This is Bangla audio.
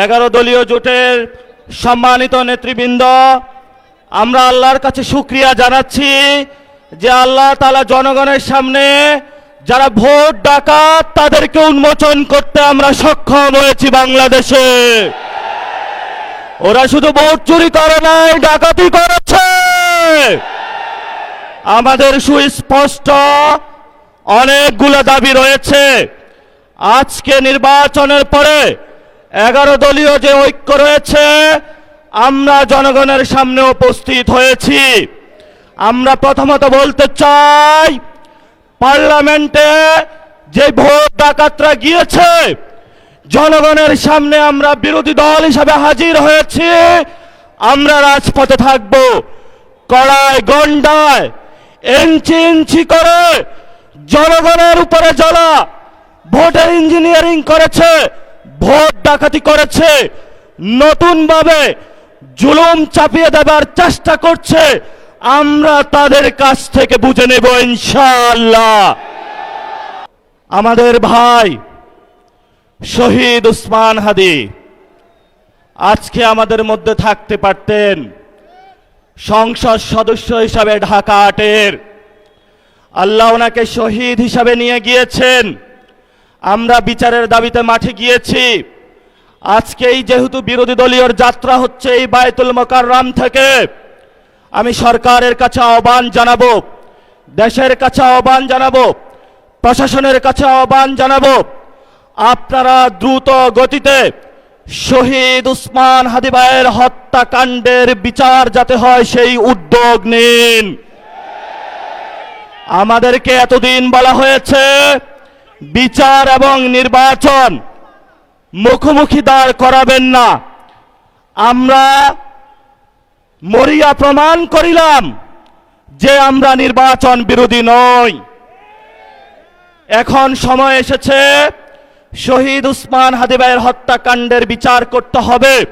এগারো দলীয় জোটের সম্মানিত নেতৃবৃন্দ, আমরা আল্লাহর কাছে শুক্রিয়া জানাচ্ছি যে আল্লাহ তালা জনগণের সামনে যারা ভোট ডাকাত, তাদেরকে উন্মোচন করতে আমরা সক্ষম হয়েছি বাংলাদেশে। ওরা শুধু ভোট চুরি করে নাই, ডাকাতি করেছে। আমাদের সুস্পষ্ট অনেকগুলো দাবি রয়েছে। আজকে নির্বাচনের পরে এগারো দলীয় যে ঐক্য রয়েছে, আমরা জনগণের সামনে উপস্থিত হয়েছি। আমরা প্রথমত বলতে চাই, পার্লামেন্টে যে ভোট ডাকাতরা গিয়েছে, জনগণের সামনে আমরা বিরোধী দল হিসাবে হাজির হয়েছি। আমরা রাজপথে থাকব, কড়ায় গন্ডায়, ইঞ্চি ইঞ্চি করে জনগণের উপরে যারা ভোটের ইঞ্জিনিয়ারিং করেছে ভোট ডাকাতি করেছে। নতুনভাবে জুলুম চাপিয়ে দেবার চেষ্টা করছে। আমরা তাদের কাছ থেকে বুঝে নেব ইনশাআল্লাহ। আমাদের ভাই শহীদ উসমান হাদি আজকে আমাদের মধ্যে থাকতে পারতেন সংসদ সদস্য হিসাবে ঢাকা আটের। আল্লাহ ওনাকে শহীদ হিসাবে নিয়ে গিয়েছেন। আমরা বিচারের দাবিতে মাঠে গিয়েছি। আজকেই যেহেতু বিরোধী দলীয় যাত্রা হচ্ছে এই বায়তুল মোকাররাম থেকে, আমি সরকারের কাছে আহ্বান জানাব, দেশের কাছে আহ্বান জানাব, প্রশাসনের কাছে আহ্বান জানাব, আপনারা দ্রুত গতিতে শহীদ উসমান হাদিবায়ের হত্যাকাণ্ডের বিচার যাতে হয় সেই উদ্যোগ নিন। আমাদেরকে এতদিন বলা হয়েছে বিচার এবং নির্বাচন মুখোমুখি দাঁড় করাবেন না। আমরা মরিয়া প্রমাণ করিলাম যে আমরা নির্বাচন বিরোধী নই। এখন সময় এসেছে শহীদ উসমান হাদিবাইয়ের হত্যাকাণ্ডের বিচার করতে হবে।